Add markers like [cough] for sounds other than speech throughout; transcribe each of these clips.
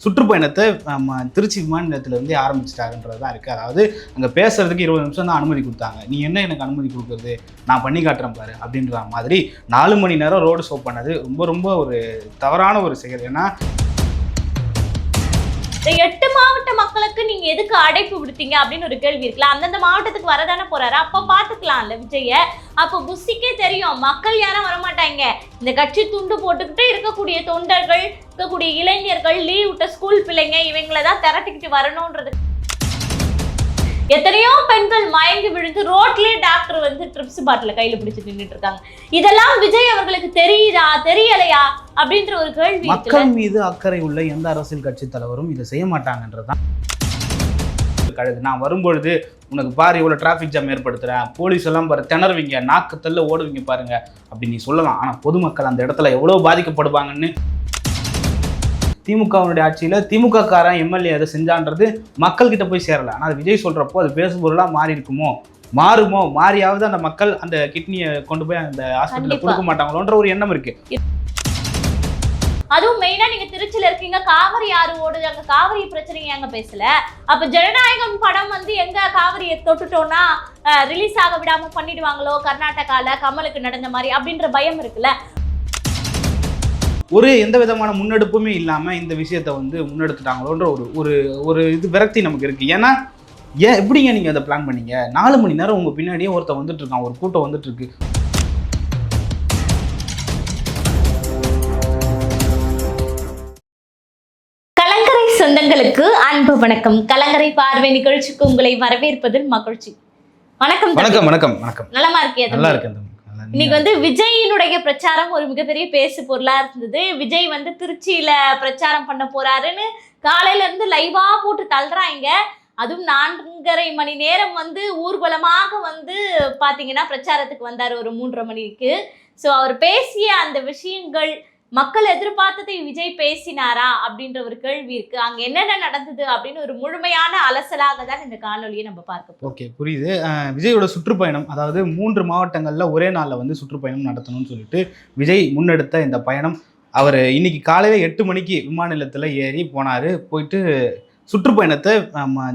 சுற்றுப்பயணத்தை நம்ம திருச்சி விமான நிலையத்திலேருந்து ஆரம்பிச்சிட்டாங்கன்றது தான் இருக்குது அதாவது அங்கே பேசுறதுக்கு இருபது நிமிஷம் தான் அனுமதி கொடுத்தாங்க. நீ என்ன எனக்கு அனுமதி கொடுக்குறது? நான் பண்ணி காட்டுறேன் பாரு அப்படின்ற மாதிரி நாலு மணி நேரம் ரோடு ஷோ பண்ணது ரொம்ப ரொம்ப ஒரு தவறான ஒரு செயல். ஏன்னா எட்டு மாவட்ட மக்களுக்கு நீங்க எதுக்கு அடைப்பு விடுத்தீங்க அப்படின்னு ஒரு கேள்வி இருக்குல்ல? அந்தந்த மாவட்டத்துக்கு வரதானே போறாரு. அப்ப பாத்துக்கலாம்ல விஜய. அப்ப புஷிக்கே தெரியும். மக்கள் யாரும் வரமாட்டாங்க. இந்த கட்சி துண்டு போட்டுக்கிட்டு இருக்கக்கூடிய தொண்டர்கள் இருக்கக்கூடிய இளைஞர்கள் லீவ் விட்ட ஸ்கூல் பிள்ளைங்க இவங்களை தான் திரட்டிக்கிட்டு வரணும்ன்றது. எத்தனையோ பெண்கள் மயங்கி விழுந்து ரோட்லயே டாக்டர் வந்து ட்ரிப்ஸ் பாட்டில கையில பிடிச்சு நின்றுட்டு இருக்காங்க. இதெல்லாம் விஜய் அவர்களுக்கு தெரியுதா? தெரியலையா? அப்படின்ற ஒரு கேள்வி மக்கள் மீது அக்கறை உள்ள எந்த அரசியல் கட்சி தலைவரும் இதை செய்ய மாட்டாங்கன்றதான் கழுது நான் வரும்பொழுது உனக்கு பாரு இவ்வளோ டிராஃபிக் ஜாம் ஏற்படுத்துகிறேன் போலீஸ் எல்லாம் பாரு திணறுவீங்க நாக்கத்தல்ல ஓடுவீங்க பாருங்க. அப்படி நீ சொல்லலாம். ஆனால் பொதுமக்கள் அந்த இடத்துல எவ்வளோ பாதிக்கப்படுவாங்கன்னு திமுகவினுடைய ஆட்சியில் திமுக காரன் எம்எல்ஏ அதை செஞ்சான்றது மக்கள்கிட்ட போய் சேரல. ஆனால் அது விஜய் சொல்கிறப்போ அது பேசுபொருளாக மாறி இருக்குமோ? மாறுமோ? மாறியாவது அந்த மக்கள் அந்த கிட்னியை கொண்டு போய் அந்த ஹாஸ்பிட்டலில். கொடுக்க மாட்டாங்களோன்ற ஒரு எண்ணம் இருக்கு. அதுவும் மெயினா நீங்க திருச்சியில இருக்கீங்க. காவிரி ஆறு ஓடுது. அங்க காவிரி பிரச்சனைங்க எங்க பேசல? அப்ப ஜனநாயகம் படம் வந்து எங்க காவிரியை தொட்டுட்டோம்னா ரிலீஸ் ஆக விடாம பண்ணிடுவாங்களோ? கர்நாடகால கமலுக்கு நடந்த மாதிரி அப்படின்ற பயம் இருக்குல்ல? ஒரு எந்த விதமான முன்னெடுப்புமே இல்லாமல் இந்த விஷயத்தை வந்து முன்னெடுத்துட்டாங்களோன்ற ஒரு ஒரு ஒரு இது விரக்தி நமக்கு இருக்கு. ஏன்னா ஏன் எப்படிங்க நீங்கள் அதை பிளான் பண்ணீங்க? நாலு மணி நேரம் உங்கள் பின்னாடியே ஒருத்தன் வந்துட்டு இருக்கான் ஒரு கூட்டம் வந்துட்டு இருக்கு கலங்கரை சொந்தங்களுக்கு அன்பு வணக்கம். கலங்கரை பார்வை நிகழ்ச்சிக்கு உங்களை வரவேற்பதில் மகிழ்ச்சி. வணக்கம். வணக்கம் வணக்கம் வணக்கம். நலமா இருக்கியா நல்லா? இருக்கேன் இன்னைக்கு வந்து விஜயினுடைய பிரச்சாரம் ஒரு மிகப்பெரிய பேசு பொருளா இருந்தது. விஜய் வந்து திருச்சியில பிரச்சாரம் பண்ண போறாருன்னு காலையில இருந்து லைவா போட்டு தள்ளுறாங்க. அதுவும் நான்கரை மணி நேரம் வந்து ஊர்வலமாக வந்து பாத்தீங்கன்னா பிரச்சாரத்துக்கு வந்தார் ஒரு மூன்றரை மணிக்கு. ஸோ அவர் பேசிய அந்த விஷயங்கள் மக்கள் எதிர்பார்த்ததை விஜய் பேசினாரா அப்படின்ற ஒரு கேள்வி இருக்கு. அங்க என்னென்ன நடந்தது அப்படின்னு ஒரு முழுமையான அலசலாக தான் இந்த காணொலியை நம்ம பார்க்க ஓகே புரியுது. விஜயோட சுற்றுப்பயணம் அதாவது மூன்று மாவட்டங்களில் ஒரே நாளில் வந்து சுற்றுப்பயணம் நடத்தணும்னு சொல்லிட்டு விஜய் முன்னெடுத்த இந்த பயணம். அவர் இன்னைக்கு காலையில் எட்டு மணிக்கு விமான நிலையத்தில் ஏறி போனார். போயிட்டு சுற்றுப்பயணத்தை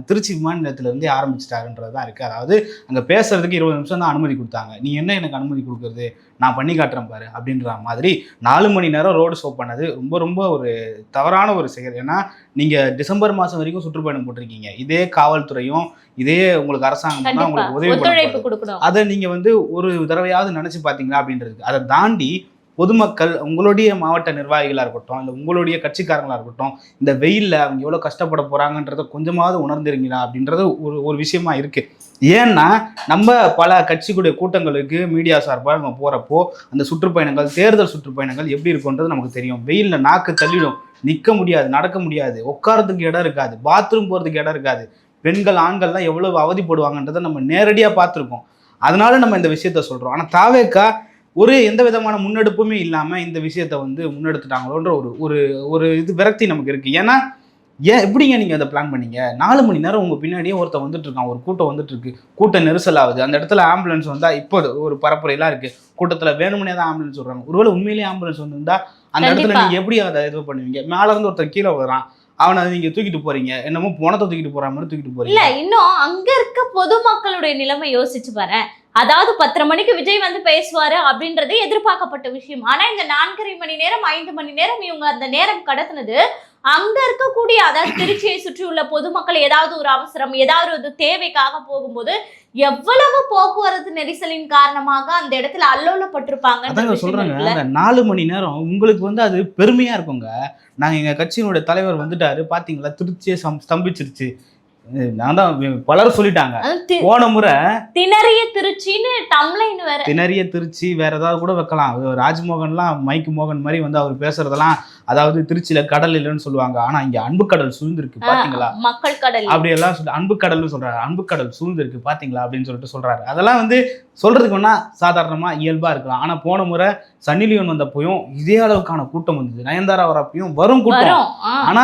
திருச்சி விமான நிலையத்திலேருந்தே ஆரம்பிச்சிட்டாருன்றது தான் இருக்குது அதாவது அங்கே பேசுறதுக்கு இருபது நிமிஷம் தான் அனுமதி கொடுத்தாங்க. நீ என்ன எனக்கு அனுமதி கொடுக்குறது? நான் பண்ணி காட்டுறேன் பாரு அப்படின்ற மாதிரி நாலு மணி நேரம் ரோடு ஷோ பண்ணது ரொம்ப ரொம்ப ஒரு தவறான ஒரு செயல். ஏன்னா நீங்கள் டிசம்பர் மாதம் வரைக்கும் சுற்றுப்பயணம் போட்டிருக்கீங்க. இதே காவல்துறையும் இதே உங்களுக்கு அரசாங்கம் தான் உங்களுக்கு உதவி அதை நீங்கள் வந்து ஒரு தடவையாவது நினச்சி பார்த்தீங்களா அப்படின்றது அதை தாண்டி பொதுமக்கள் உங்களுடைய மாவட்ட நிர்வாகிகளாக இருக்கட்டும் இல்லை உங்களுடைய கட்சிக்காரங்களாக இருக்கட்டும் இந்த வெயிலில் அவங்க எவ்வளோ கஷ்டப்பட போகிறாங்கன்றத கொஞ்சமாவது உணர்ந்துருங்களா அப்படின்றது ஒரு ஒரு விஷயமா இருக்குது ஏன்னா நம்ம பல கட்சிக்குடைய கூட்டங்களுக்கு மீடியா சார்பாக நம்ம போகிறப்போ அந்த சுற்றுப்பயணங்கள் தேர்தல் சுற்றுப்பயணங்கள் எப்படி இருக்குன்றது நமக்கு தெரியும். வெயிலில் நாக்கு தள்ளிடும். நிற்க முடியாது நடக்க முடியாது. உட்காரத்துக்கு இடம் இருக்காது. பாத்ரூம் போகிறதுக்கு இடம் இருக்காது. பெண்கள் ஆண்கள்லாம் எவ்வளவு அவதிப்படுவாங்கன்றதை நம்ம நேரடியாக பார்த்துருக்கோம். அதனால நம்ம இந்த விஷயத்த சொல்கிறோம் ஆனால் தாவேக்கா ஒரு எந்த விதமான முன்னெடுப்புமே இல்லாமல் இந்த விஷயத்த வந்து முன்னெடுத்துட்டாங்களோன்ற ஒரு ஒரு ஒரு இது விரக்தி நமக்கு இருக்குது ஏன்னா ஏன் எப்படிங்க நீங்கள் அதை பிளான் பண்ணீங்க? நாலு மணி நேரம் உங்கள் பின்னாடியே ஒருத்தன் வந்துட்டு இருக்கான் ஒரு கூட்டம் வந்துட்டு இருக்கு கூட்டம் நெரிசல் ஆகுது அந்த இடத்துல ஆம்புலன்ஸ் வந்தால் இப்போ ஒரு பரப்புரையெல்லாம் இருக்குது கூட்டத்தில் வேணுமனே தான் ஆம்புலன்ஸ் விடுறாங்க ஒருவேளை உண்மையிலேயே ஆம்புலன்ஸ் வந்திருந்தா அந்த இடத்துல. நீங்கள் எப்படி அதை இது பண்ணுவீங்க? மேலே இருந்து ஒருத்தன் கீழே வரான். அவனை நீங்கள் தூக்கிட்டு போறீங்க. என்னமோ பணத்தை தூக்கிட்டு போற மாதிரி தூக்கிட்டு இல்ல போறீங்க இன்னும் அங்க இருக்க பொதுமக்களுடைய நிலைமை யோசிச்சு பாரு அதாவது பத்தரை மணிக்கு விஜய் வந்து பேசுவாரு அப்படின்றது எதிர்பார்க்கப்பட்ட விஷயம். ஆனா இந்த நான்கரை மணி நேரம் ஐந்து மணி நேரம் இவங்க அந்த நேரம் கடத்தினது அங்க இருக்கக்கூடிய அதாவது திருச்சியை சுற்றியுள்ள பொதுமக்கள் ஏதாவது ஒரு அவசரம் ஏதாவது ஒரு தேவைக்காக போகும்போது எவ்வளவு போக்குவரத்து நெரிசலின் காரணமாக அந்த இடத்துல அல்லோலப்பட்டிருப்பாங்க சொல்றாங்க. அந்த நாலு மணி நேரம் உங்களுக்கு வந்து அது பெருமையா இருக்குங்க. நாங்க எங்க கட்சியினுடைய தலைவர் வந்துட்டாரு. பாத்தீங்களா? திருச்சியே ஸ்தம்பிச்சிருச்சு. நான் தான் வி- பலர் சொல்லிட்டாங்க. போன முறை திணறிய திருச்சின்னு டம்லைன் வேற. திணறிய திருச்சி வேற ஏதாவது கூட வைக்கலாம். ராஜ்மோகன்லாம் மைக்கு மோகன் மாதிரி வந்து அவர் பேசுறதெல்லாம் அதாவது திருச்சியில கடல் இல்லைன்னு சொல்லுவாங்க. ஆனா இங்க அன்பு கடல் சூழ்ந்திருக்கு பாத்தீங்களா? மக்கள் கடல். அப்படி எல்லாம் சொல்லி அன்பு கடல்னு சொல்றாரு. அன்பு கடல் சூழ்ந்திருக்கு பாத்தீங்களா? அப்படின்னு சொல்லிட்டு சொல்றாரு. அதெல்லாம் வந்து சொல்றதுக்கு வேணா சாதாரணமா இயல்பா இருக்கலாம். ஆனா போன முறை சன்னி லியோன் வந்தப்போயும் இதே அளவுக்கான கூட்டம் வந்தது நயன்தாரா வரப்பையும் வரும் கூட்டம். ஆனா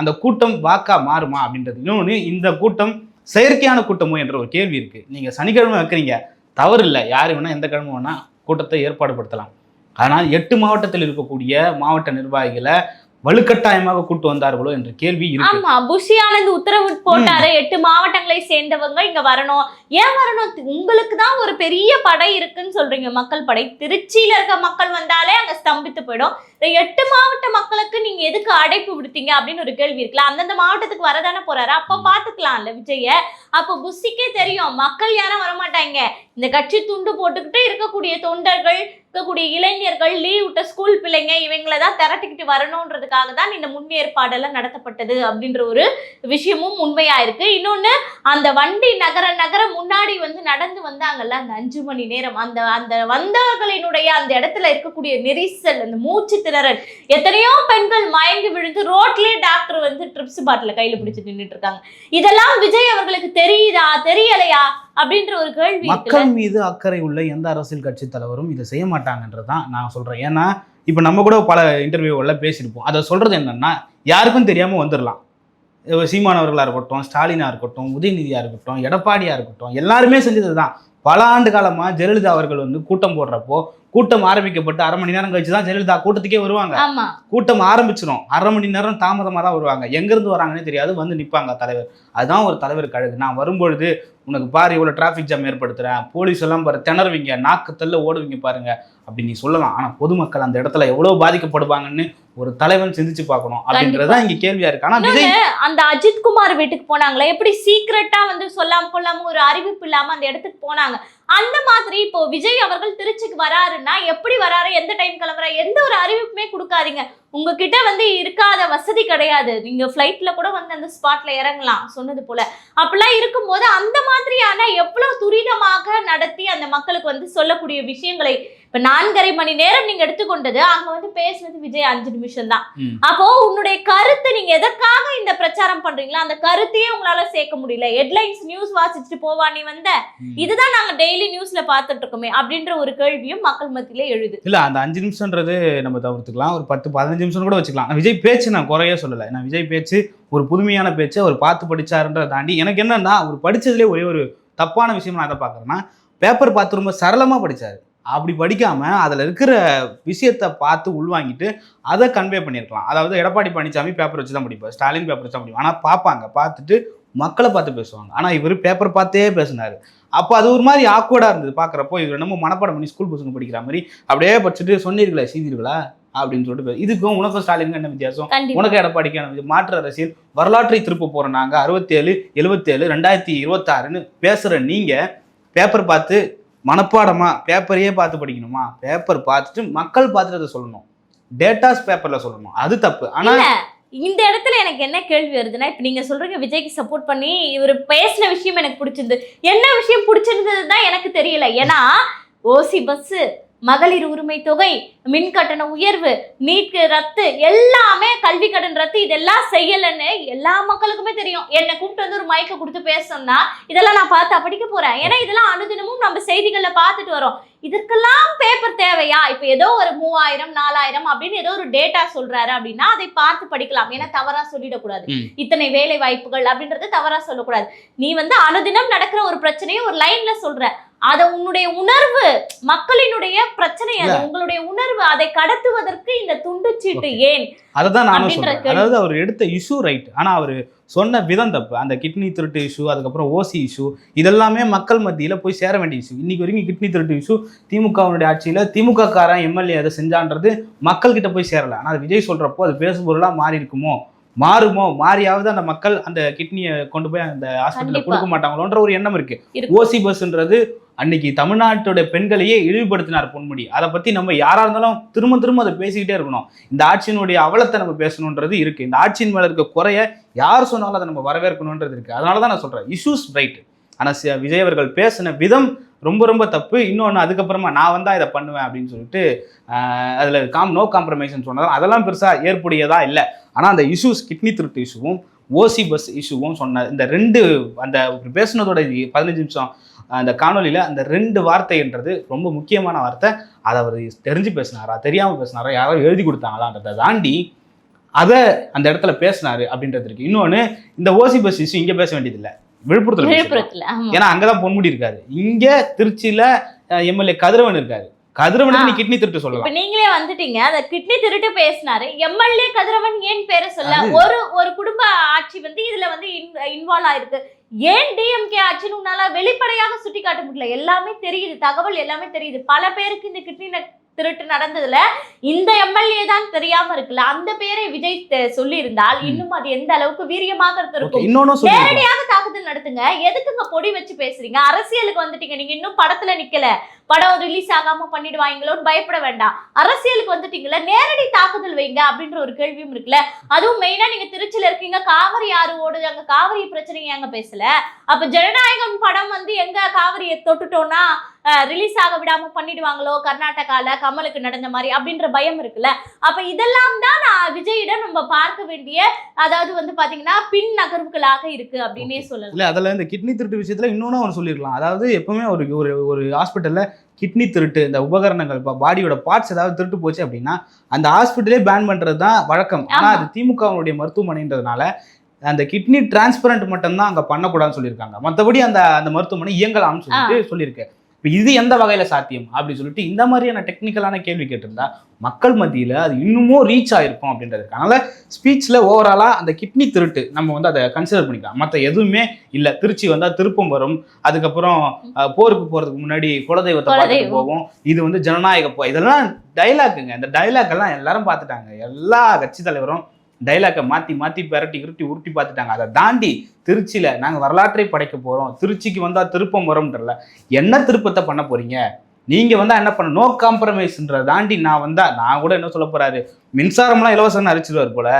அந்த கூட்டம் வாக்கா மாறுமா அப்படின்றது. இன்னொன்று இந்த கூட்டம் செயற்கையான கூட்டமோ என்ற ஒரு கேள்வி இருக்கு. நீங்க சனிக்கிழமை வைக்கிறீங்க தவறு இல்லை. யார் வேணா எந்த கிழமை வேணா கூட்டத்தை ஏற்பாடு படுத்தலாம். ஆனால் எட்டு மாவட்டத்தில் இருக்கக்கூடிய மாவட்ட நிர்வாகிகளை வலுக்கட்டாயமாக கூட்டு வந்தார்களோ என்ற கேள்வி ஆமா புஷி ஆனந்த் உத்தரவு போட்டாரு. எட்டு மாவட்டங்களை சேர்ந்தவங்க இங்க வரணும். ஏன் வரணும்? உங்களுக்கு தான் ஒரு பெரிய படை இருக்குன்னு சொல்றீங்க. மக்கள் படை. திருச்சியில இருக்க மக்கள் வந்தாலே அங்க ஸ்தம்பித்து போயிடும். எட்டு மாவட்ட மக்களுக்கு நீங்க எதுக்கு அடைப்பு விடுத்தீங்க அப்படின்னு ஒரு கேள்வி இருக்குல்ல. அந்தந்த மாவட்டத்துக்கு வரதானே போறாரு. அப்ப பாத்துக்கலாம்ல விஜய. அப்ப புஷிக்கே தெரியும். மக்கள் யாரும் வரமாட்டாங்க. இந்த கட்சி துண்டு போட்டுக்கிட்டு இருக்கக்கூடிய தொண்டர்கள் இருக்கக்கூடிய இளைஞர்கள் லீவ் விட்ட ஸ்கூல் பிள்ளைங்க இவங்களை தான் திரட்டிக்கிட்டு வரணுன்றதுக்காக தான் இந்த முன்னேற்பாடெல்லாம் நடத்தப்பட்டது அப்படின்ற ஒரு விஷயமும் உண்மையாக இருக்கு. இன்னொன்று அந்த வண்டி நகர நகர முன்னாடி வந்து நடந்து வந்தாங்கல்ல அந்த அஞ்சு மணி நேரம் அந்த அந்த வந்தவர்களினுடைய அந்த இடத்துல இருக்கக்கூடிய நெரிசல் அந்த மூச்சு திணறல் எத்தனையோ பெண்கள் மயங்கி விழுந்து ரோட்லேயே டாக்டர் வந்து ட்ரிப்ஸ் பாட்டில் கையில் பிடிச்சி நின்றுட்டு இருக்காங்க. இதெல்லாம் விஜய் அவர்களுக்கு தெரியுதா தெரியலையா? அப்படின்ற ஒரு கேள்வி மக்கள் மீது அக்கறை உள்ள எந்த அரசியல் கட்சி தலைவரும் இதை செய்ய மாட்டாங்கன்றது தான் நான் சொல்றேன். ஏன்னா இப்போ நம்ம கூட பல இன்டர்வியூவில் பேசியிருப்போம். அதை சொல்றது என்னன்னா யாருக்கும் தெரியாம வந்துடலாம் இவ சீமானவர்களாக இருக்கட்டும் ஸ்டாலினா இருக்கட்டும் உதயநிதியா இருக்கட்டும் எடப்பாடியா இருக்கட்டும் எல்லாருமே செஞ்சது தான். பல ஆண்டு காலமா ஜெயலலிதா அவர்கள் வந்து கூட்டம் போடுறப்போ கூட்டம் ஆரம்பிக்கப்பட்டு அரை மணி நேரம் கழிச்சு தான் ஜெயலலிதா கூட்டத்துக்கே வருவாங்க. கூட்டம் ஆரம்பிச்சிடும் அரை மணி நேரம் தாமதமாக தான் வருவாங்க. எங்கேருந்து வராங்கன்னே தெரியாது. வந்து நிற்பாங்க தலைவர். அதுதான் ஒரு தலைவர் கழகு. நான் வரும்பொழுது உனக்கு பாரு இவ்வளோ டிராஃபிக் ஜாம் ஏற்படுத்துகிறேன் போலீஸ் எல்லாம் பாரு திணறுவீங்க நாக்கு தள்ள ஓடுவீங்க பாருங்க அப்படி நீ சொல்லலாம். ஆனால் பொதுமக்கள் அந்த இடத்துல எவ்வளோ பாதிக்கப்படுவாங்கன்னு ஒரு தலைவன் சிந்திச்சு பார்க்கணும் அப்படின்றது இங்கே கேள்வியாக இருக்கு. ஆனால் விஜய் அந்த அஜித் குமார் வீட்டுக்கு போனாங்களே எப்படி சீக்கிரட்டா வந்து சொல்லாம கொள்ளாம ஒரு அறிவிப்பு இல்லாம அந்த இடத்துக்கு போனாங்க. அந்த மாதிரி இப்போ விஜய் அவர்கள் திருச்சிக்கு வராருன்னா எப்படி வராரு? எந்த டைம் கிளம்புறா? எந்த ஒரு அறிவிப்புமே கொடுக்காதீங்க. உங்ககிட்ட வந்து இருக்காத வசதி கிடையாது. நீங்க ஃப்ளைட்ல கூட வந்து அந்த ஸ்பாட்ல இறங்கலாம் சொன்னது போல. அப்படிலாம் இருக்கும்போது அந்த மாதிரியான எவ்வளவு துரிதமாக நடத்தி அந்த மக்களுக்கு வந்து சொல்லக்கூடிய விஷயங்களை இப்ப நான்கரை மணி நேரம் நீங்க எடுத்துக்கொண்டது அங்க வந்து பேசுனது விஜய் அஞ்சு நிமிஷம் தான். அப்போ உன்னுடைய கருத்து நீங்க எதற்காக இந்த பிரச்சாரம் பண்றீங்களோ அந்த கருத்தையே உங்களால சேர்க்க முடியல. ஹெட்லைன்ஸ் நியூஸ் வாசிச்சுட்டு போவா நீ வந்த. இதுதான் நாங்க டெய்லி நியூஸ்ல பார்த்துட்டு இருக்கோமே அப்படின்ற ஒரு கேள்வியும் மக்கள் மத்தியிலே எழுது. இல்லை அந்த அஞ்சு நிமிஷம்ன்றது நம்ம தவிர்த்துக்கலாம். ஒரு பத்து பதினஞ்சு நிமிஷம் கூட வச்சுக்கலாம். விஜய் பேச்சு நான் குறைய சொல்லலை. நான் விஜய் பேச்சு ஒரு புதுமையான பேச்சு அவர் பார்த்து படிச்சாருன்றதை தாண்டி எனக்கு என்னன்னா அவர் படிச்சதுலேயே ஒரே ஒரு தப்பான விஷயம் நான் எதை பார்க்குறேன்னா பேப்பர் பார்த்து ரொம்ப சரளமாக படிச்சாரு. அப்படி படிக்காம அதில் இருக்கிற விஷயத்தை பார்த்து உள்வாங்கிட்டு அதை கன்வே பண்ணியிருக்கலாம். அதாவது எடப்பாடி பழனிசாமி பேப்பர் வச்சு தான் படிப்பார். ஸ்டாலின் பேப்பர் வச்சு தான் படிப்பார். ஆனால் பார்ப்பாங்க. பார்த்துட்டு மக்களை பார்த்து பேசுவாங்க. ஆனால் இவர் பேப்பர் பார்த்தே பேசினார். அப்போ அது ஒரு மாதிரி ஆக்வர்டாக இருந்தது. பார்க்குறப்போ இவர் என்னமோ மனப்பாடம் பண்ணி ஸ்கூல் பசங்க படிக்கிற மாதிரி அப்படியே படிச்சுட்டு சொன்னீர்களா செய்தீர்களா? அப்படின்னு சொல்லிட்டு இதுக்கும் உனக்கும் ஸ்டாலினுக்கும் என்ன வித்தியாசம்? உனக்கு எடப்பாடிக்கு என்ன? மாற்று அரசியல் வரலாற்றை திருப்ப போறோம் நாங்க அறுபத்தேழு எழுபத்தேழு ரெண்டாயிரத்தி இருபத்தாறுன்னு பேசுற நீங்க பேப்பர் பார்த்து மனப்பாடமா பேப்பரையே பார்த்து படிக்கணுமா? பேப்பர் பார்த்துட்டு மக்கள் பார்த்துட்டு அதை சொல்லணும். டேட்டாஸ் பேப்பர்ல சொல்லணும். அது தப்பு. ஆனா இந்த இடத்துல எனக்கு என்ன கேள்வி வருதுன்னா இப்ப நீங்க சொல்றீங்க விஜய்க்கு சப்போர்ட் பண்ணி இவர் பேசின விஷயம் எனக்கு பிடிச்சிருந்து என்ன விஷயம் பிடிச்சிருந்தது தான் எனக்கு தெரியல. ஏன்னா ஓசி பஸ் மகளிர் உரிமை தொகை மின் கட்டண உயர்வு நீட் ரத்து எல்லாமே கல்வி கடன் ரத்து இதெல்லாம் செய்யலைன்னு எல்லா மக்களுக்குமே தெரியும். என்னை கூப்பிட்டு வந்து ஒரு மைக்க கொடுத்து பேச சொன்னா இதெல்லாம் நான் பார்த்து படிக்க போறேன். ஏன்னா இதெல்லாம் அனுதினமும் நம்ம செய்திகள்ல பார்த்துட்டு வரோம். இதற்கெல்லாம் பேப்பர் தேவையா? இப்ப ஏதோ ஒரு மூவாயிரம் நாலாயிரம் அப்படின்னு ஏதோ ஒரு டேட்டா சொல்றாரு அப்படின்னா அதை பார்த்து படிக்கலாம். ஏன்னா தவறா சொல்லிடக்கூடாது. இத்தனை வேலை வாய்ப்புகள் அப்படின்றது தவறா சொல்லக்கூடாது. நீ வந்து அனுதினம் நடக்கிற ஒரு பிரச்சனையை ஒரு லைன்ல சொல்ற. அத உன்னுடைய உணர்வு மக்களினுடைய பிரச்சனை அது உங்களுடைய உணர்வு அதை கடத்துவதற்கு இந்த துண்டுச்சீட்டு ஏன்? அதை தான் நானும் அப்படின்ற சொல்றேன். அதாவது அவர் எடுத்த இஷ்யூ ரைட் ஆனா அவர் சொன்ன விதம் தப்பு அந்த கிட்னி திருட்டு இஷ்யூ அதுக்கப்புறம் ஓசி இஷ்யூ இதெல்லாமே மக்கள் மத்தியில போய் சேர வேண்டிய இஷ்யூ இன்னைக்கு வரைக்கும் கிட்னி திருட்டு இஷ்யூ திமுகவுடைய ஆட்சியில திமுக காரன் எம்எல்ஏ அதை செஞ்சான்றது மக்கள் கிட்ட போய் சேரல. ஆனா அது விஜய் சொல்றப்போ அது பேசுபொருளா மாறி இருக்குமோ? மாறுமோ? மாறியாவது அந்த மக்கள் அந்த கிட்னியை கொண்டு போய் அந்த ஹாஸ்பிட்டல்ல. கொடுக்க மாட்டாங்களோன்ற ஒரு எண்ணம் இருக்கு. இருக்கு. ஓசி பஸ்ன்றது அன்னைக்கு தமிழ்நாட்டோட பெண்களையே இழிவுபடுத்தினார் பொன்முடி. அதை பத்தி நம்ம யாரா இருந்தாலும் திரும்ப திரும்ப அதை பேசிக்கிட்டே இருக்கணும். இந்த ஆட்சியினுடைய அவலத்தை நம்ம பேசணுன்றது இருக்கு. இந்த ஆட்சியின் மேல இருக்க குறைய யார் சொன்னாலும் அதை நம்ம வரவேற்கணுன்றது இருக்கு. அதனால தான் நான் சொல்றேன். இஷ்யூஸ் ரைட் ஆனா விஜய் அவர்கள் பேசின விதம் ரொம்ப ரொம்ப தப்பு. இன்னொன்று அதுக்கப்புறமா நான் வந்தால் இதை பண்ணுவேன் அப்படின்னு சொல்லிட்டு அதில் காம் நோ காம்ப்ரமைஸ்னு சொன்னதால் அதெல்லாம் பெருசாக ஏற்புடையதாக இல்லை. ஆனால் அந்த இஷ்யூஸ் கிட்னி திருட்டு இஷ்யூவும் ஓசி பஸ் இஷ்யூவும் சொன்ன இந்த ரெண்டு அந்த பேசுனதோட பதினஞ்சு நிமிஷம் அந்த காணொலியில அந்த ரெண்டு வார்த்தைன்றது ரொம்ப முக்கியமான வார்த்தை. அதை அவர் தெரிஞ்சு பேசினாரா? தெரியாம பேசினாரா? யாரோ எழுதி கொடுத்தாங்களான்றதை தாண்டி அதை அந்த இடத்துல பேசினாரு அப்படின்றது இருக்கு. இன்னொன்னு இந்த ஓசி பஸ் இஷ்யூ இங்க பேச வேண்டியதில்லை. விழுப்புரத்துல. விழுப்புரத்துல ஏன்னா அங்கதான் பொன்முடி இருக்காரு. இங்க திருச்சியில எம்எல்ஏ கதிரவன் இருக்காரு. கதிரவனுக்கு நீ. கிட்னி திருட்டு இப்ப சொல்லலாம் நீங்களே வந்துட்டீங்க. அந்த கிட்னி திருட்டு பேசினாரு. எம்எல்ஏ கதிரவன் ஏன் பேரை சொல்ல? ஒரு ஒரு குடும்ப ஆட்சி வந்து இதுல வந்து இன்வால்வ் ஆயிருக்கு. ஏன் டிஎம்கே ஆட்சின்னு உன்னால வெளிப்படையாக சுட்டி காட்ட முடியல? எல்லாமே தெரியுது தகவல் எல்லாமே தெரியுது. பல பேருக்கு இந்த கிட்னி திருட்டு நடந்ததுல இந்த எம்எல்ஏ தான் தெரியாம இருக்குல்ல அந்த பேரை விஜய் சொல்லி இருந்தால். இன்னும் அது எந்த அளவுக்கு வீரியமாக இருந்திருக்கும்? நேரடியாக தாக்குதல் நடத்துங்க. எதுக்குங்க பொடி வச்சு பேசுறீங்க? அரசியலுக்கு வந்துட்டீங்க. நீங்க இன்னும் படத்துல நிக்கல. படம் ரிலீஸ் ஆகாம பண்ணிடுவாங்களோன்னு பயப்பட வேண்டாம். அரசியலுக்கு வந்துட்டீங்கல்ல நேரடி தாக்குதல் வைங்க அப்படின்ற ஒரு கேள்வியும் இருக்குல்ல. அதுவும் மெயினா நீங்க திருச்சியில இருக்கீங்க காவிரி ஆறு ஓடுது அங்க காவிரி பிரச்சனை ஏங்க பேசல? அப்ப ஜனநாயகம் படம் வந்து எங்க காவிரியை தொட்டுட்டோம்னா ரிலீஸ் ஆக விடாம பண்ணிடுவாங்களோ? கர்நாடகால கமலுக்கு நடந்த மாதிரி அப்படின்ற பயம் இருக்குல்ல. அப்ப இதெல்லாம் தான் நான் விஜயிடம் நம்ம பார்க்க வேண்டிய அதாவது வந்து பாத்தீங்கன்னா பின் நகர்வுகளாக இருக்கு அப்படின்னே சொல்லலாம். இல்ல அதில் இந்த கிட்னி திருட்டு விஷயத்துல இன்னொன்னு அவர் சொல்லியிருக்கலாம். அதாவது எப்பவுமே ஒரு ஒரு ஹாஸ்பிட்டல்ல கிட்னி திருட்டு இந்த உபகரணங்கள் பாடியோட பார்ட்ஸ் ஏதாவது திருட்டு போச்சு அப்படின்னா அந்த ஹாஸ்பிட்டலே பேன் பண்றது தான் வழக்கம். ஆனா ஆமா. அது திமுகவுடைய மருத்துவமனைன்றதுனால அந்த கிட்னி டிரான்ஸ்பரண்ட் மட்டும்தான் அங்க பண்ணக்கூடாதுன்னு சொல்லியிருக்காங்க. மற்றபடி அந்த அந்த மருத்துவமனை இயங்கலாம்னு சொல்லிட்டு சொல்லியிருக்கேன் இப்போ இது எந்த வகையில சாத்தியம் அப்படி சொல்லிட்டு இந்த மாதிரியான டெக்னிக்கலான கேள்வி கேட்டிருந்தா மக்கள் மத்தியில அது இன்னமும் ரீச் ஆயிருக்கும் அப்படின்றதுக்கு. அதனால ஸ்பீச்ல ஓவராலா அந்த கிட்னி திருட்டு நம்ம வந்து அதை கன்சிடர் பண்ணிக்கலாம். மற்ற எதுவுமே இல்ல. திருச்சி வந்தா திருப்பம் வரும். அதுக்கப்புறம் போருக்கு போறதுக்கு முன்னாடி குலதெய்வத்தை பார்த்துட்டு. போவோம். இது வந்து ஜனநாயக போ இதெல்லாம் டைலாக்குங்க இந்த டைலாக் எல்லாம் எல்லாரும் பார்த்துட்டாங்க. எல்லா கட்சி தலைவரும் டைலாக்கை மாற்றி மாற்றி பெரட்டி உருட்டி உருட்டி பார்த்துட்டாங்க. அதை தாண்டி திருச்சியில் நாங்கள் வரலாற்றை படைக்க போகிறோம் திருச்சிக்கு வந்தால் திருப்பம் வரும்ன்றல என்ன திருப்பத்தை பண்ண போகிறீங்க நீங்கள் வந்தால் என்ன பண்ண நோ காம்ப்ரமைஸ்ன்றதை தாண்டி நான் வந்தால் நான் கூட என்ன சொல்ல போகிறாரு மின்சாரம்லாம் இலவசம்னு அரிச்சிடுவார் போல.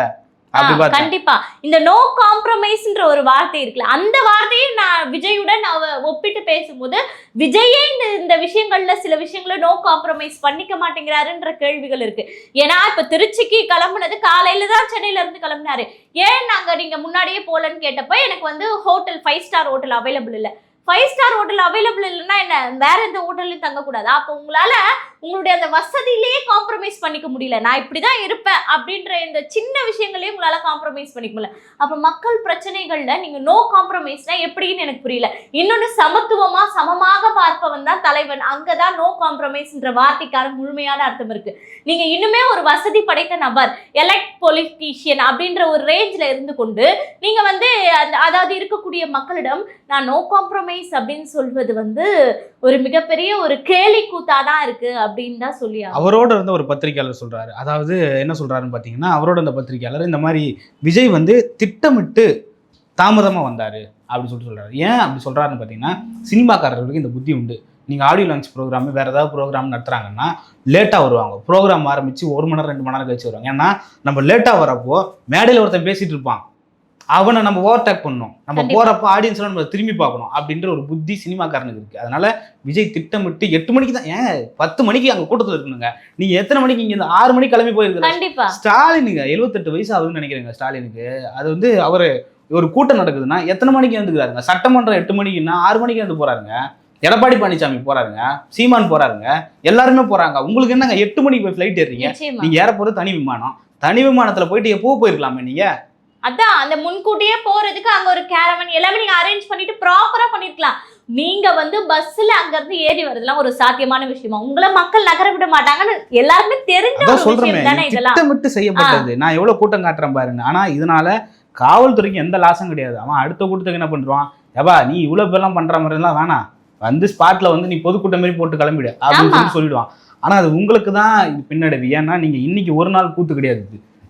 கண்டிப்பா. இந்த நோ காம்ப்ரமைஸ்ன்ற ஒரு வார்த்தை இருக்குல்ல அந்த வார்த்தையை நான் விஜயுடன் அவ ஒப்பிட்டு பேசும்போது விஜயே இந்த இந்த விஷயங்கள்ல சில விஷயங்கள நோ காம்ப்ரமைஸ் பண்ணிக்க மாட்டேங்கிறாருன்ற கேள்விகள் இருக்கு. ஏன்னா இப்ப திருச்சிக்கு கிளம்புனது காலையில தான் சென்னையில இருந்து கிளம்புனாரு. ஏன் நாங்க நீங்க முன்னாடியே போலன்னு கேட்டப்ப எனக்கு வந்து hotel five star hotel available இல்ல. ஃபைவ் ஸ்டார் ஹோட்டல் அவைலபிள் இல்லைன்னா என்ன? வேற எந்த ஹோட்டல்லையும் தங்கக்கூடாது. அப்போ உங்களால உங்களுடைய அந்த வசதியிலேயே காம்ப்ரமைஸ் பண்ணிக்க முடியல. நான் இப்படி தான் இருப்பேன் அப்படின்ற இந்த சின்ன விஷயங்களையும் உங்களால் காம்ப்ரமைஸ் பண்ணிக்க முடியல. அப்போ மக்கள் பிரச்சனைகளில் நீங்கள் நோ காம்ப்ரமைஸ்னா எப்படின்னு எனக்கு புரியல. இன்னொன்று சமத்துவமாக சமமாக பார்ப்பவன் தான் தலைவன். அங்கே தான் நோ காம்ப்ரமைஸ்ன்ற வார்த்தைக்கான முழுமையான அர்த்தம் இருக்குது நீங்கள் இன்னுமே ஒரு வசதி படைத்த நபர் எலெக்ட் பொலிட்டீஷியன் அப்படின்ற ஒரு ரேஞ்சில் இருந்து கொண்டு நீங்கள் வந்து அதாவது இருக்கக்கூடிய மக்களிடம் நான் நோ காம்ப்ரமைஸ் அப்படின்னு சொல்வது வந்து ஒரு மிகப்பெரிய ஒரு கேலி கூத்தா தான் இருக்கு அப்படின்னு தான் சொல்லி அவரோட இருந்த ஒரு பத்திரிக்கையாளர் சொல்றாரு. அதாவது என்ன சொல்றாருன்னு பார்த்தீங்கன்னா அவரோட இந்த பத்திரிக்கையாளர் இந்த மாதிரி விஜய் வந்து திட்டமிட்டு தாமதமா வந்தாரு அப்படின்னு சொல்லிட்டு சொல்றாரு. ஏன் அப்படி சொல்றாருன்னு பார்த்தீங்கன்னா சினிமாக்காரர்களுக்கு இந்த புத்தி உண்டு. நீங்கள் ஆடியோ லான்ச் ப்ரோக்ராம் வேறு ஏதாவது ப்ரோக்ராம் நடத்துறாங்கன்னா லேட்டாக வருவாங்க. ப்ரோக்ராம் ஆரம்பித்து ஒரு மணி நேரம் ரெண்டு மணி நேரம் கழிச்சு வருவாங்க. ஏன்னா நம்ம லேட்டாக வரப்போ மேடையில் ஒருத்தன் பேசிகிட்டு இருப்பான். அவனை நம்ம ஓவர்டேக் பண்ணணும். நம்ம. போறப்ப ஆடியன்ஸ்லாம் நம்ம திரும்பி பார்க்கணும் அப்படின்ற ஒரு புத்தி சினிமாக்காரனுக்கு இருக்கு. அதனால விஜய் திட்டமிட்டு எட்டு மணிக்கு தான் ஏன் பத்து மணிக்கு அங்க கூட்டத்தில் இருக்கணுங்க? நீங்க எத்தனை மணிக்கு இங்க இருந்து ஆறு மணிக்கு கிளம்பி போயிருக்கிற கண்டிப்பா. ஸ்டாலினுங்க எழுபத்தெட்டு வயசு ஆகுதுன்னு நினைக்கிறேங்க ஸ்டாலினுக்கு. அது வந்து அவரு ஒரு கூட்டம் நடக்குதுன்னா எத்தனை மணிக்கு எழுந்துக்கிறாருங்க? சட்டமன்றம் எட்டு மணிக்குன்னா ஆறு மணிக்கு எழுந்து போறாருங்க. எடப்பாடி பழனிசாமி போறாருங்க. சீமான் போறாருங்க. எல்லாருமே போறாங்க. உங்களுக்கு என்னங்க எட்டு மணிக்கு போய் ஃபிளைட் ஏறுறீங்க? நீங்க ஏற போறது தனி விமானம். தனி விமானத்துல போயிட்டு எப்போ போயிருக்கலாமே நீங்க? அதான் அந்த முன்கூட்டியே போறதுக்கு அங்க ஒரு கேரவன் எல்லாமே நீங்க அரேஞ்ச் பண்ணிட்டு ப்ராப்பரா பண்ணிருக்கலாம். நீங்க வந்து பஸ்ல அங்க இருந்து ஏறி வரதுலாம் ஒரு சாத்தியமான விஷயமா? உங்களை மக்கள் நகர விட மாட்டாங்கன்னு எல்லாருமே தெரிஞ்ச சொல்றேன் திட்டமிட்டு செய்யப்பட்டது. நான் எவ்வளவு கூட்டம் காட்டுறேன் பாருங்க. ஆனா இதனால காவல்துறைக்கு எந்த லாஸும் கிடையாது. அவன் அடுத்த கூட்டத்துக்கு என்ன பண்றான்? ஏபா நீ இவ்வளவு பேர்லாம் பண்ற மாதிரி எல்லாம் வேணாம் வந்து ஸ்பாட்ல வந்து நீ பொதுக்கூட்டம் மாதிரி போட்டு கிளம்பிடு அப்படின்னு. சொல்லி சொல்லிடுவான். ஆனா அது உங்களுக்கு தான் இது பின்னடைவு. ஏன்னா நீங்க இன்னைக்கு ஒரு நாள் கூத்து கிடையாது.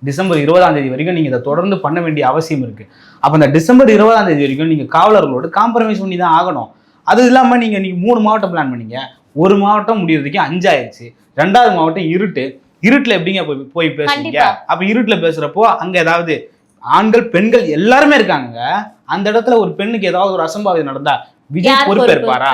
டிசம்பர் இருபதாம் தேதி வரைக்கும் நீங்க இதை தொடர்ந்து பண்ண வேண்டிய அவசியம் இருக்கு. அப்ப இந்த டிசம்பர் இருபதாம் தேதி வரைக்கும் நீங்க காவலர்களோடு காம்ப்ரமைஸ் பண்ணி தான் ஆகணும். அது இல்லாம நீங்க நீங்க மூணு மாவட்டம் பிளான் பண்ணீங்க. ஒரு மாவட்டம் முடியறதுக்கு அஞ்சாயிருச்சு. ரெண்டாவது மாவட்டம் இருட்டு. இருட்டுல எப்படிங்க போய் போய் கண்டிப்பா. அப்ப இருட்டுல பேசுறப்போ அங்க ஏதாவது ஆண்கள் பெண்கள் எல்லாருமே இருக்காங்க. அந்த இடத்துல ஒரு பெண்ணுக்கு ஏதாவது ஒரு அசம்பாவிதம் நடந்தா விஜய் பொறுப்பேற்பாரா?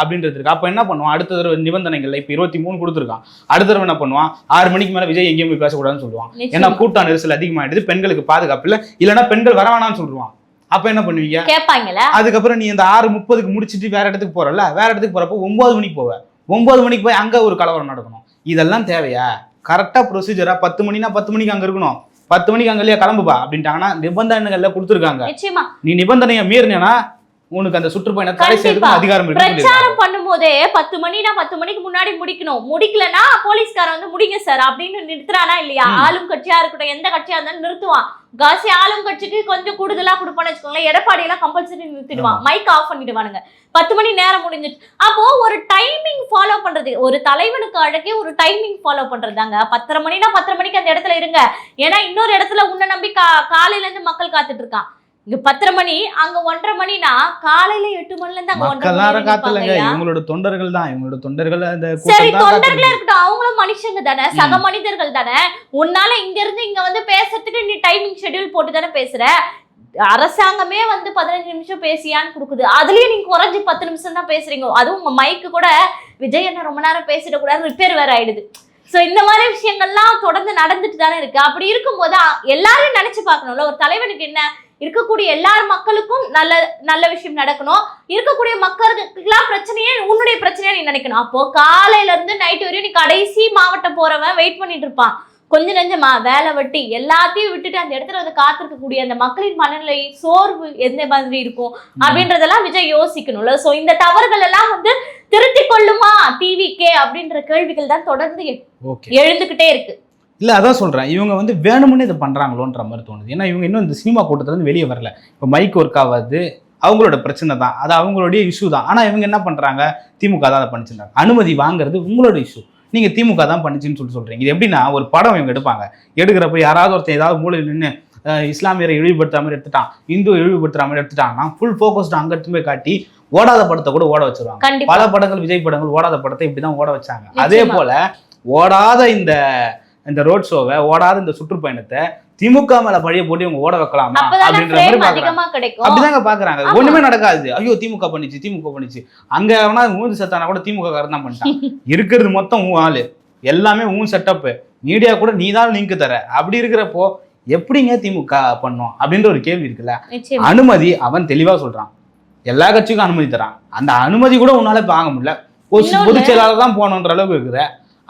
அப்படின்றது இருக்கு. அப்ப என்ன பண்ணுவான்? அடுத்த தடவை நிபந்தனைகள்ல இப்ப இருபத்தி மூணு கொடுத்துருக்கான். அடுத்த தடவை என்ன பண்ணுவான்? ஆறு மணிக்கு மேல விஜய் எங்கேயும் போய் பேசக்கூடாதுன்னு சொல்லுவான். ஏன்னா. கூட்டம் நெரிசல் அதிகமாயிடுது. பெண்களுக்கு பாதுகாப்பு இல்ல. இல்லைன்னா பெண்கள் வர வேணாம்னு சொல்லுவான் அப்ப என்ன பண்ணுவீங்க? கேட்பாங்கல்ல அதுக்கப்புறம் நீ இந்த ஆறு முப்பதுக்கு முடிச்சிட்டு வேற இடத்துக்கு போறல வேற இடத்துக்கு போறப்போ ஒன்பது மணிக்கு போவ. ஒன்பது மணிக்கு போய் அங்க ஒரு கலவரம் நடக்கணும். இதெல்லாம் தேவையா? கரெக்டா ப்ரொசீஜரா பத்து மணினா பத்து மணிக்கு அங்க இருக்கணும். பத்து மணிக்கு அங்க இல்லையா கிளம்புப்பா அப்படின்ட்டாங்கன்னா நிபந்தனைகள்ல கொடுத்துருக்காங்க. நீ நிபந்தனையை மீறினா உனக்கு அந்த சுற்றுப்பயணத்தை தடை கண்டிப்பா. செய்யறதுக்கும் அதிகாரம் சொல்லியிருக்காங்க. பிரச்சாரம் பண்ணும்போதே பத்து மணினா பத்து மணிக்கு முன்னாடி முடிக்கணும். முடிக்கலனா போலீஸ்காரன் வந்து முடிங்க சார் அப்படின்னு நிறுத்துறானா இல்லையா. ஆளும் கட்சியா இருக்கட்டும் எந்த கட்சியா இருந்தாலும் நிறுத்துவான். காசி ஆளும் கட்சிக்கு கொஞ்சம் கூடுதலா கொடுப்பான்னு வச்சுக்கோங்களேன். எடப்பாடி எல்லாம் கம்பல்சரி நிறுத்திடுவான். மைக் ஆஃப் பண்ணிடுவானுங்க. பத்து மணி நேரம் முடிஞ்சிச்சு அப்போ ஒரு டைமிங் ஃபாலோ பண்றது. ஒரு தலைவனுக்கு அழகே ஒரு டைமிங் ஃபாலோ பண்றதாங்க பத்தரை மணினா பத்தரை மணிக்கு அந்த இடத்துல இருங்க. ஏன்னா இன்னொரு இடத்துல உன்னை நம்பி கா காலையில இருந்து மக்கள் காத்துட்டு இருக்கான். இங்க பத்தரை மணி அங்க ஒன்றரை மணினா காலையில எட்டு மணில இருந்து அங்க ஒன்றரை காத்துலங்க. இவங்களோட தொண்டர்கள் தான். இவங்களோட தொண்டர்கள் அந்த சரி தொண்டர்களா இருக்கட்டும். அவங்களும் மனுஷங்க தானே. சக மனிதர்கள் தானே. உன்னால இங்க இருந்து இங்க வந்து பேசுறதுக்கு நீ டைமிங் ஷெட்யூல் போட்டு தானே பேசுற. அரசாங்கமே வந்து பதினஞ்சு நிமிஷம் பேசியான்னு கொடுக்குது. அதுலயும் நீங்க குறைஞ்சு பத்து நிமிஷம் தான் பேசுறீங்க. அதுவும் உங்க மைக்கு கூட விஜய் என்ன ரொம்ப நேரம் பேசிட கூடாது. ரிப்பேர் வேற ஆயிடுது. சோ இந்த மாதிரி விஷயங்கள்லாம் தொடர்ந்து நடந்துட்டு தானே இருக்கு. அப்படி இருக்கும்போது எல்லாரும் நினைச்சு பார்க்கணும்ல. ஒரு தலைவனுக்கு என்ன? இருக்கக்கூடிய எல்லார் மக்களுக்கும் நல்ல நல்ல விஷயம் நடக்கணும். இருக்கக்கூடிய மக்களுக்கெல்லாம் பிரச்சனையே உன்னுடைய பிரச்சனையா நீ நினைக்கணும். அப்போ காலையில இருந்து நைட் வரையும் நீ கடைசி மாவட்டம் போறவன் வெயிட் பண்ணிட்டு இருப்பான். கொஞ்ச நெஞ்சமா வேலை வெட்டி எல்லாத்தையும் விட்டுட்டு அந்த இடத்துல வந்து காத்திருக்கக்கூடிய அந்த மக்களின் மனநிலை சோர்வு எந்த மாதிரி இருக்கும் அப்படின்றதெல்லாம் விஜய் யோசிக்கணும்ல சோ இந்த தவறுகள் எல்லாம் வந்து திருத்திக் கொள்ளுமா? டிவிக்கே அப்படின்ற கேள்விகள் தான் தொடர்ந்து எழுந்துகிட்டே இருக்கு. இல்ல அதான் சொல்றேன். இவங்க வந்து வேணும்னே இதை பண்றாங்களோன்ற மாதிரி தோணுது. ஏன்னா இவங்க இன்னும் இந்த சினிமா கூட்டத்துல இருந்து வெளியே வரல. இப்போ மைக் ஒர்க் ஆகாது அவங்களோட பிரச்சனை தான். அது அவங்களுடைய இஷ்யூ தான். ஆனா இவங்க என்ன பண்றாங்க? திமுக தான் அதை பண்ணிச்சிருந்தாங்க அனுமதி வாங்குறது உங்களோட இஷ்யூ நீங்க திமுக தான் பண்ணிச்சுன்னு சொல்லி சொல்றீங்க. இது எப்படின்னா ஒரு படம் இவங்க எடுப்பாங்க. எடுக்கிறப்ப யாராவது ஒருத்தன் ஏதாவது மூலையில் நின்று இஸ்லாமியரை இழிவுபடுத்துற மாதிரி எடுத்துட்டான் இந்து இழிவுபடுத்துற மாதிரி எடுத்துட்டாங்கன்னா ஃபுல் ஃபோக்கஸ்டு அங்க போய் காட்டி ஓடாத படத்தை கூட ஓட வச்சிருவாங்க. பல படங்கள் விஜய் படங்கள் ஓடாத படத்தை இப்படிதான் ஓட வச்சாங்க. அதே போல ஓடாத இந்த இந்த ரோட் ஷோவை ஓடாத இந்த சுற்றுப்பயணத்தை திமுக மேல பழிய போட்டு இவங்க ஓட வைக்கலாமா அப்படின்ற மாதிரி பாக்குறாங்க அப்படிதாங்க பாக்குறாங்க. ஒண்ணுமே நடக்காது. ஐயோ திமுக பண்ணிச்சு திமுக பண்ணிச்சு. அங்க எவனா ஊந்து செத்தானா கூட திமுக காரன் தான் பண்ணிட்டான். [laughs] இருக்கிறது மொத்தம் உன் ஆளு. எல்லாமே உன் செட்டப் மீடியா கூட நீ தான் லிங்க் தர. அப்படி இருக்கிறப்போ எப்படிங்க திமுக பண்ணும் அப்படின்ற ஒரு கேள்வி இருக்குல்ல? அனுமதி அவன் தெளிவா சொல்றான். எல்லா கட்சிக்கும் அனுமதி தரான். அந்த அனுமதி கூட உன்னால வாங்க முடியல. பொதுச் செயலாளர் தான் போகணுன்ற அளவுக்கு இருக்கிற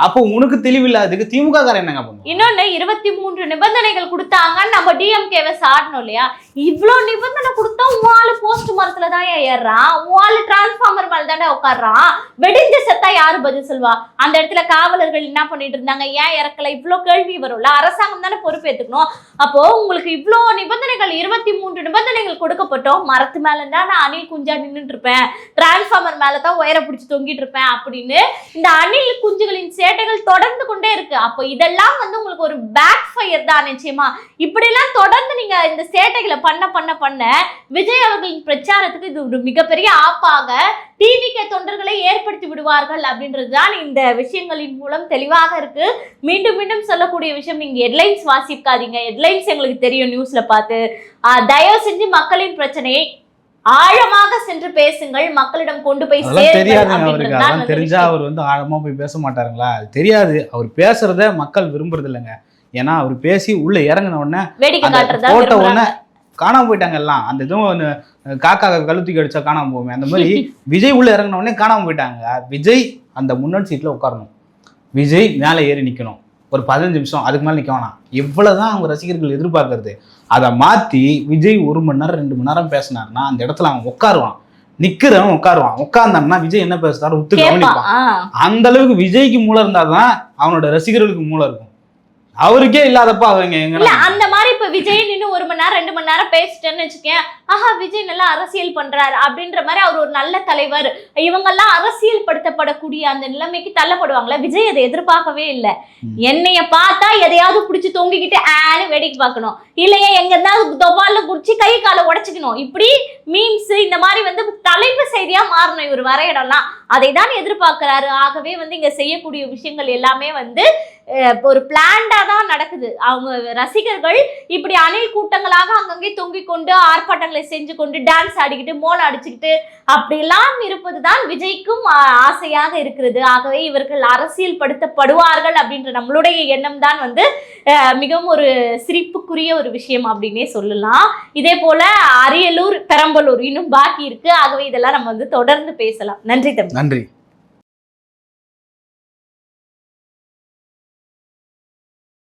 அப்போ உனக்கு தெளிவில்லாததுக்கு திமுக காரன் என்னங்க பண்ணும் இன்னொன்னு இருபத்தி மூன்று நிபந்தனைகள் கொடுத்தாங்க. நம்ம டிஎம்கேவை சாடணும் இல்லையா? இவ்வளோ நிபந்தனை கொடுத்தா உன் ஆளு போஸ்ட் மரத்துல தான் ஏறுறான். உன் ஆளு டிரான்ஸ்ஃபார்மர் மேல தானே உட்காடுறான் வெடிஞ்ச செத்தா யாரு பதில் சொல்வா அந்த இடத்துல காவலர்கள் என்ன பண்ணிட்டு இருந்தாங்க? ஏன் இறக்கல? இவ்வளோ கேள்வி வரும்ல. அரசாங்கம் தானே பொறுப்பேத்துக்கணும். அப்போ உங்களுக்கு இவ்வளோ நிபந்தனைகள் இருபத்தி மூன்று நிபந்தனைகள் கொடுக்கப்பட்டோம் மரத்து மேல இருந்தா நான் அணில் குஞ்சா நின்றுட்டு இருப்பேன். டிரான்ஸ்ஃபார்மர் மேல தான் உயர பிடிச்சி தொங்கிட்டு இருப்பேன் அப்படின்னு இந்த அணில் குஞ்சுகளின் சேட்டைகள் தொடர்ந்து கொண்டே இருக்கு. அப்போ இதெல்லாம் வந்து உங்களுக்கு ஒரு பேக் ஃபயர் தான் நிச்சயமா. இப்படிலாம் தொடர்ந்து நீங்க இந்த சேட்டைகளை பண்ண பண்ண பண்ண விஜய் அவர்களின் பிரச்சாரத்துக்கு இது ஒரு மிகப்பெரிய ஆப்பாக டிவிகே தொண்டர்களை ஏற்படுத்தி விடுவார்கள் அப்படின்றது தான் இந்த விஷயங்களின் மூலம் தெளிவாக இருக்கு. மீண்டும் மீண்டும் சொல்லக்கூடிய விஷயம் நீங்க ஹெட்லைன்ஸ் வாசிக்காதீங்க. ஹெட்லைன்ஸ் எங்களுக்கு தெரியும் நியூஸ்ல பார்த்து. தயவு செஞ்சு மக்களின் பிரச்சனையை ஆழமாக சென்று பேசுங்கள் மக்களிடம் கொண்டு போய் தெரியாதுங்க அவருக்கு. அதெல்லாம் தெரிஞ்சா. அவர் வந்து ஆழமா போய் பேச மாட்டாருங்களா? அது தெரியாது. அவர் பேசுறத மக்கள் விரும்புறது இல்லைங்க ஏன்னா அவர் பேசி உள்ள இறங்கின உடனே போட்ட. உடனே காணாம போயிட்டாங்க எல்லாம். அந்த இதுவும் காக்கா கழுத்துக்கு அடிச்சா காணாம போவோமே அந்த மாதிரி [laughs] விஜய் உள்ள இறங்கின உடனே காணாம போயிட்டாங்க. விஜய் அந்த முன்னாடி சீட்ல உட்காரணும். விஜய் மேலே ஏறி நிக்கணும். ஒரு பதினஞ்சு நிமிஷம் அதுக்கு மேலே நிக்க வேணாம். இவ்வளவுதான் அவங்க ரசிகர்கள் எதிர்பார்க்கறது. அதை மாத்தி விஜய் ஒரு மணி நேரம் ரெண்டு மணி நேரம் பேசினாருன்னா அந்த இடத்துல அவன் உட்காருவான். நிக்கிறவன் உட்காருவான். உட்கார்ந்தான்னா விஜய் என்ன பேசுறாரு உத்து கவனிப்பான். அந்த அளவுக்கு விஜய்க்கு மூளை இருந்தாதான் அவனோட ரசிகர்களுக்கு மூளை இருக்கும். அவருக்கே இல்லாதப்ப அவங்க இல்ல அந்த மாதிரி இப்ப விஜய் நின்னு ஒரு மணி நேரம் ரெண்டு மணி நேரம் பேசிட்டேன்னு வச்சுக்கேன் ஆஹா விஜய் நல்லா அரசியல் பண்றாரு அப்படின்ற மாதிரி அவர் ஒரு நல்ல தலைவர். இவங்கெல்லாம் அரசியல் படுத்தப்படக்கூடிய அந்த நிலைமைக்கு தள்ளப்படுவாங்களா விஜய் அதை எதிர்பார்க்கவே இல்லை. என்னைய பார்த்தா எதையாவது பிடிச்சி தொங்கிக்கிட்டு ஆன்னு வேடிக்கை பார்க்கணும். இல்லையே எங்க இருந்தாலும் தொபால்ல குடிச்சு கை காலை உடைச்சுக்கணும். இப்படி மீம்ஸ் இந்த மாதிரி வந்து தலைப்பு செய்தியா மாறணும் இவர் வர இடம்லாம் அதை தான் எதிர்பார்க்கிறாரு. ஆகவே வந்து இங்க செய்யக்கூடிய விஷயங்கள் எல்லாமே வந்து ஒரு பிளான்டா தான் நடக்குது. அவங்க ரசிகர்கள் இப்படி அணில் கூட்டங்களாக அங்கங்கே தொங்கிக் கொண்டு ஆர்ப்பாட்டங்களை செஞ்சு கொண்டு டான்ஸ் ஆடிக்கிட்டு மோல் அடிச்சுக்கிட்டு அப்படிலாம் இருப்பதுதான் விஜய்க்கும் ஆசையாக இருக்கிறது. ஆகவே இவர்கள் அரசியல் படுத்தப்படுவார்கள் அப்படின்ற நம்மளுடைய எண்ணம் தான் வந்து மிகவும் ஒரு சிரிப்புக்குரிய ஒரு விஷயம் அப்படின்னே சொல்லலாம். இதே போல அரியலூர் பெரம்பலூர் இன்னும் பாக்கி இருக்கு. ஆகவே இதெல்லாம் நம்ம வந்து தொடர்ந்து பேசலாம். நன்றி தம்பி. நன்றி.